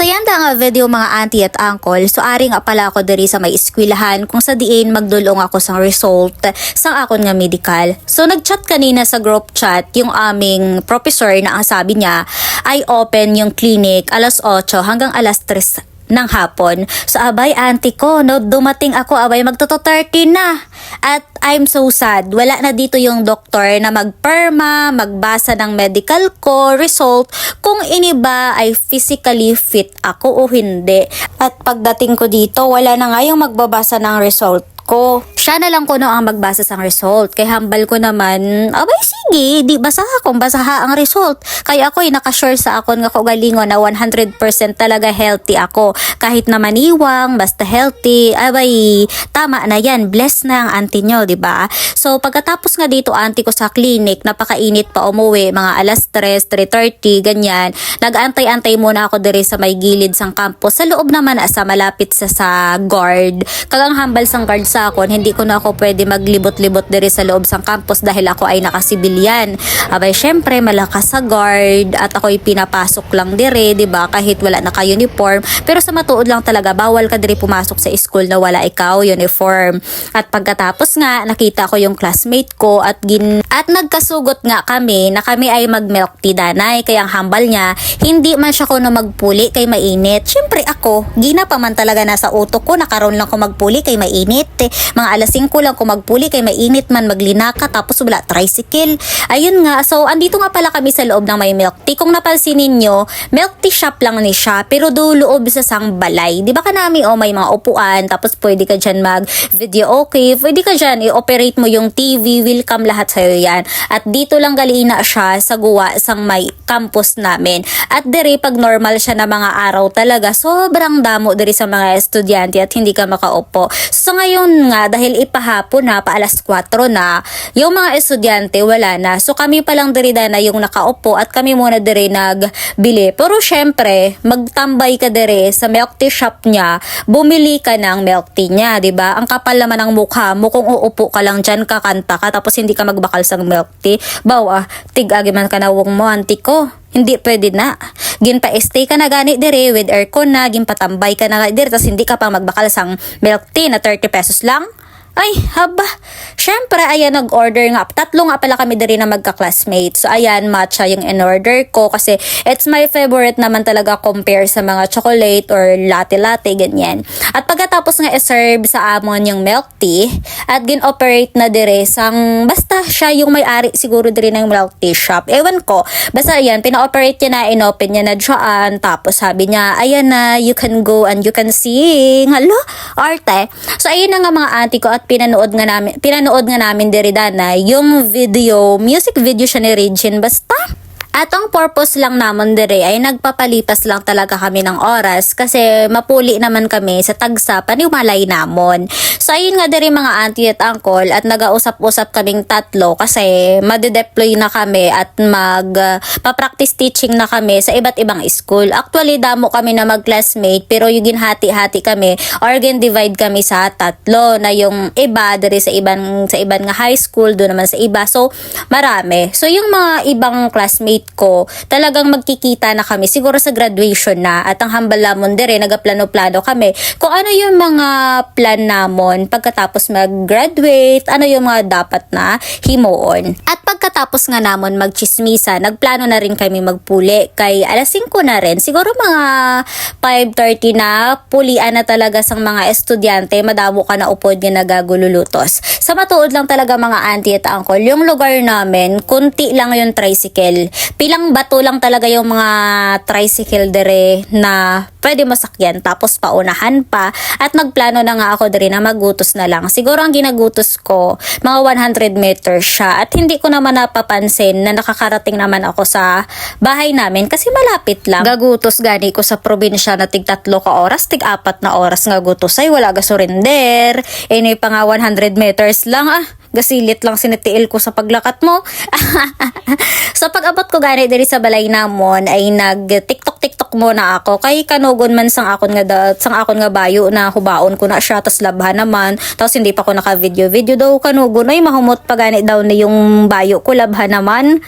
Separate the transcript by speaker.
Speaker 1: Sa yanda nga video mga auntie at uncle, so ari nga pala ako diri sa may eskwelahan kung sa diin magdulong ako sa result sa akon nga medical. So nagchat kanina sa group chat yung aming professor na ang sabi niya ay open yung clinic alas 8 hanggang alas 3 ng hapon. So abay auntie ko, no, dumating ako abay magto 30 na. At I'm so sad. Wala na dito yung doktor na magperma, magbasa ng medical ko, result, kung ini ba ay physically fit ako o hindi. At pagdating ko dito, wala na nga yung magbabasa ng result ko. Siya na lang ko no ang magbasa sa result. Kay hambal ko naman, abay sige, di basaha kung basaha ang result. Kaya ako ay nakasure sa akon nga kaugalingon na 100% talaga healthy ako. Kahit na maniwang, basta healthy, abay tama na yan. Bless na ang auntie nyo, di ba? So pagkatapos nga dito auntie ko sa clinic, napakainit pa umuwi, mga alas 3, 3.30, ganyan. Nag-antay-antay muna ako diri sa may gilid sang campus. Sa loob naman sa malapit sa sa guard. Kagang hambal sang guard sa akon, hindi ko na ako pwede maglibot-libot diri sa loob sang campus dahil ako ay nakasibilyan. Abay, syempre, malakas sa guard at ako'y pinapasok lang diri, di ba? Kahit wala naka-uniform. Pero sa matuod lang talaga, bawal ka diri pumasok sa school na wala ikaw uniform. At pagkatapos nga, nakita ko yung classmate ko at gin at nagkasugot nga kami na kami ay mag-milk tea danay. Kaya ang hambal niya, hindi man siya ko na magpuli kay mainit. Syempre ako, gina pa man talaga nasa utok ko, nakaroon lang ko magpuli kay mainit. Mga alas 5 lang ko magpuli kay mainit man maglinaka tapos wala tricycle. Ayun nga, so andito nga pala kami sa loob ng may milk tea. Kung napansin ninyo, milk tea shop lang ni siya pero do loob sa sang balay. Di ba ka namin oh, may mga upuan tapos pwede ka dyan mag video okay. Pwede ka dyan i-operate mo yung TV, welcome lahat sa'yo yan. At dito lang galina siya sa guwa sang may campus namin. At diri pag normal siya na mga araw talaga, sobrang damo diri sa mga estudyante at hindi ka makaupo. So nga, dahil ipahapon na, pa alas 4 na, yung mga estudyante wala na. So kami pa lang diri na yung nakaupo at kami muna diri nagbili. Pero syempre, magtambay ka diri sa milk tea shop niya, bumili ka ng milk tea niya, 'di ba? Ang kapal naman ng mukha mo kung uupo ka lang diyan kakanta ka tapos hindi ka magbakal sa milk tea. Bawa, tig-agi man ka na wong mo, auntie ko. Hindi pwede na. Ginpa stay ka na gani dire with aircon na, ginpatambay ka na dire tapos hindi ka pa magbakal sang milk tea na 30 pesos lang. Ay, haba. Siyempre, ayan, nag-order nga. Tatlo nga pala kami diri na magka-classmate. So, ayan, matcha yung in-order ko kasi it's my favorite naman talaga compare sa mga chocolate or latte-latte, ganyan. At pagkatapos nga i-serve sa amon yung milk tea at gin-operate na dire sang, basta siya yung may-ari siguro dire ng milk tea shop. Ewan ko. Basta ayan, pina-operate niya na, in-open niya na dyan. Tapos sabi niya, ayan na, you can go and you can sing. Hala, arte. So, ayun na nga mga auntie ko at pinanood nga namin, pinanood nga namin diri dana yung video, music video siya ni Regine basta. At ang purpose lang naman dire ay nagpapalipas lang talaga kami ng oras kasi mapuli naman kami sa tagsa panimalay namon. So ayun nga dire mga auntie at uncle at nagausap-usap kaming tatlo kasi madedeploy na kami at mag uh, pa-practice teaching na kami sa iba't ibang school. Actually damo kami na mag-classmate pero yung ginhati-hati kami or divide kami sa tatlo na yung iba dire sa ibang sa ibang nga high school do naman sa iba. So marami. So yung mga ibang classmate ko, talagang magkikita na kami siguro sa graduation na at ang hambal lamon dire nagaplano-plano kami kung ano yung mga plan namon pagkatapos mag-graduate, ano yung mga dapat na himuon. At pagkatapos nga namon magchismisa, nagplano na rin kami magpuli kay alas 5 na rin. Siguro mga 5.30 na pulian na talaga sang mga estudyante, madamo ka na upod nga nagagululutos. Sa matuod lang talaga mga auntie at uncle, yung lugar namin, kunti lang yung tricycle. Pilang bato lang talaga yung mga tricycle dere na pwede masakyan tapos paunahan pa at nagplano na nga ako dere na magutos na lang. Siguro ang ginagutos ko, mga 100 meters siya at hindi ko naman napapansin na nakakarating naman ako sa bahay namin kasi malapit lang. Gagutos gani ko sa probinsya na tig tatlo ka oras, tig apat na oras nga gutos ay wala ga surrender. Ini pa nga 100 meters lang ah gasilit lang sinitiil ko sa paglakat mo. sa pag-abot ko gani diri sa balay namon ay nag TikTok TikTok muna ako. Kay kanugon man sang akon nga da, sang akon nga bayo na hubaon ko na siya tas labhan naman. Tapos hindi pa ko naka video video daw kanugon ay mahumot pa gani daw na yung bayo ko labhan naman